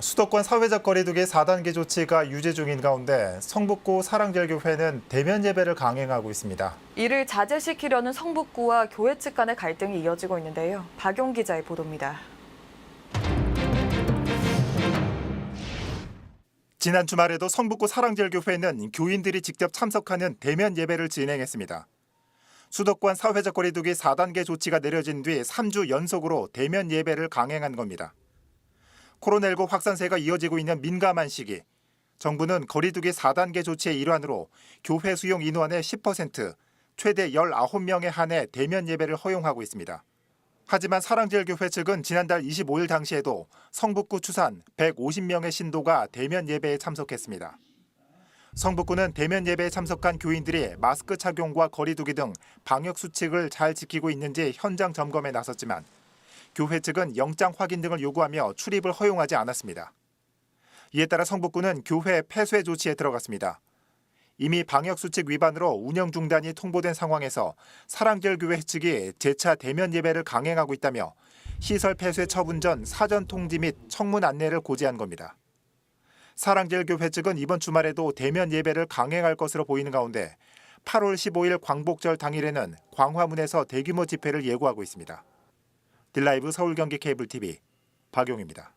수도권 사회적 거리두기 4단계 조치가 유지 중인 가운데 성북구 사랑제일교회는 대면 예배를 강행하고 있습니다. 이를 자제시키려는 성북구와 교회 측 간의 갈등이 이어지고 있는데요. 박용 기자의 보도입니다. 지난 주말에도 성북구 사랑제일교회는 교인들이 직접 참석하는 대면 예배를 진행했습니다. 수도권 사회적 거리두기 4단계 조치가 내려진 뒤 3주 연속으로 대면 예배를 강행한 겁니다. 코로나19 확산세가 이어지고 있는 민감한 시기, 정부는 거리두기 4단계 조치의 일환으로 교회 수용 인원의 10%, 최대 19명에 한해 대면 예배를 허용하고 있습니다. 하지만 사랑제일교회 측은 지난달 25일 당시에도 성북구 추산 150명의 신도가 대면 예배에 참석했습니다. 성북구는 대면 예배에 참석한 교인들이 마스크 착용과 거리두기 등 방역 수칙을 잘 지키고 있는지 현장 점검에 나섰지만 교회 측은 영장 확인 등을 요구하며 출입을 허용하지 않았습니다. 이에 따라 성북구는 교회 폐쇄 조치에 들어갔습니다. 이미 방역 수칙 위반으로 운영 중단이 통보된 상황에서 사랑제일교회 측이 재차 대면 예배를 강행하고 있다며 시설 폐쇄 처분 전 사전 통지 및 청문 안내를 고지한 겁니다. 사랑제일교회 측은 이번 주말에도 대면 예배를 강행할 것으로 보이는 가운데 8월 15일 광복절 당일에는 광화문에서 대규모 집회를 예고하고 있습니다. 딜라이브 서울 경기 케이블 TV 박용입니다.